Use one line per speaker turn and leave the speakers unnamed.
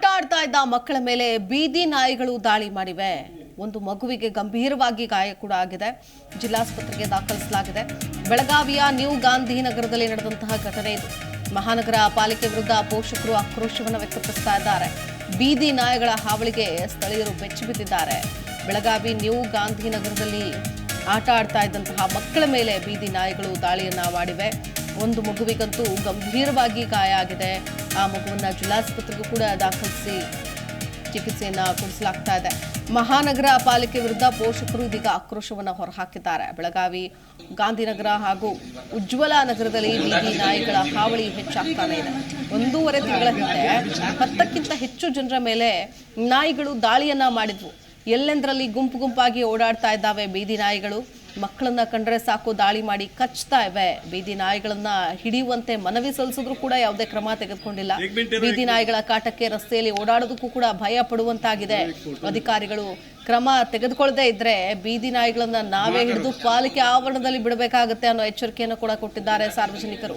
ಆಟ ಆಡ್ತಾ ಇದ್ದ ಮಕ್ಕಳ ಮೇಲೆ ಬೀದಿ ನಾಯಿಗಳು ದಾಳಿ ಮಾಡಿವೆ. ಒಂದು ಮಗುವಿಗೆ ಗಂಭೀರವಾಗಿ ಗಾಯ ಕೂಡ ಆಗಿದೆ. ಜಿಲ್ಲಾಸ್ಪತ್ರೆಗೆ ದಾಖಲಿಸಲಾಗಿದೆ. ಬೆಳಗಾವಿಯ ನ್ಯೂ ಗಾಂಧಿನಗರದಲ್ಲಿ ನಡೆದಂತಹ ಘಟನೆ ಇದು. ಮಹಾನಗರ ಪಾಲಿಕೆ ವಿರುದ್ಧ ಪೋಷಕರು ಆಕ್ರೋಶವನ್ನು ವ್ಯಕ್ತಪಡಿಸ್ತಾ ಇದ್ದಾರೆ. ಬೀದಿ ನಾಯಿಗಳ ಹಾವಳಿಗೆ ಸ್ಥಳೀಯರು ಬೆಚ್ಚಿ ಬಿದ್ದಿದ್ದಾರೆ. ಬೆಳಗಾವಿ ನ್ಯೂ ಗಾಂಧಿನಗರದಲ್ಲಿ ಆಟ ಆಡ್ತಾ ಇದ್ದಂತಹ ಮಕ್ಕಳ ಮೇಲೆ ಬೀದಿ ನಾಯಿಗಳು ದಾಳಿಯನ್ನ ಮಾಡಿವೆ. ಒಂದು ಮಗುವಿಗಂತೂ ಗಂಭೀರವಾಗಿ ಗಾಯ ಆಗಿದೆ. ಆ ಮಗುವನ್ನ ಜಿಲ್ಲಾಸ್ಪತ್ರೆಗೂ ಕೂಡ ದಾಖಲಿಸಿ ಚಿಕಿತ್ಸೆಯನ್ನ ಕೊಡಿಸಲಾಗ್ತಾ ಇದೆ. ಮಹಾನಗರ ಪಾಲಿಕೆ ವಿರುದ್ಧ ಪೋಷಕರು ಇದೀಗ ಆಕ್ರೋಶವನ್ನ ಹೊರಹಾಕಿದ್ದಾರೆ. ಬೆಳಗಾವಿ, ಗಾಂಧಿನಗರ ಹಾಗೂ ಉಜ್ವಲ ನಗರದಲ್ಲಿ ಬೀದಿ ನಾಯಿಗಳ ಹಾವಳಿ ಹೆಚ್ಚಾಗ್ತಾನೆ ಇದೆ. ಒಂದೂವರೆ ತಿಂಗಳ ಹಿಂದೆ ಹತ್ತಕ್ಕಿಂತ ಹೆಚ್ಚು ಜನರ ಮೇಲೆ ನಾಯಿಗಳು ದಾಳಿಯನ್ನ ಮಾಡಿದ್ವು. ಎಲ್ಲೆಂದರಲ್ಲಿ ಗುಂಪು ಗುಂಪಾಗಿ ಓಡಾಡ್ತಾ ಇದ್ದಾವೆ ಬೀದಿ ನಾಯಿಗಳು? ಮಕ್ಕಳನ್ನ ಕಂಡ್ರೆ ಸಾಕು ದಾಳಿ ಮಾಡಿ ಕಚ್ತಾ ಇವೆ. ಬೀದಿ ನಾಯಿಗಳನ್ನ ಹಿಡಿಯುವಂತೆ ಮನವಿ ಸಲ್ಲಿಸಿದ್ರು ಕೂಡ ಯಾವುದೇ ಕ್ರಮ ತೆಗೆದುಕೊಂಡಿಲ್ಲ. ಬೀದಿ ನಾಯಿಗಳ ಕಾಟಕ್ಕೆ ರಸ್ತೆಯಲ್ಲಿ ಓಡಾಡೋದಕ್ಕೂ ಕೂಡ ಭಯ ಪಡುವಂತಾಗಿದೆ. ಅಧಿಕಾರಿಗಳು ಕ್ರಮ ತೆಗೆದುಕೊಳ್ಳದೆ ಇದ್ರೆ ಬೀದಿ ನಾಯಿಗಳನ್ನ ನಾವೇ ಹಿಡಿದು ಪಾಲಿಕೆ ಆವರಣದಲ್ಲಿ ಬಿಡಬೇಕಾಗುತ್ತೆ ಅನ್ನೋ ಎಚ್ಚರಿಕೆಯನ್ನು ಕೂಡ ಕೊಟ್ಟಿದ್ದಾರೆ ಸಾರ್ವಜನಿಕರು.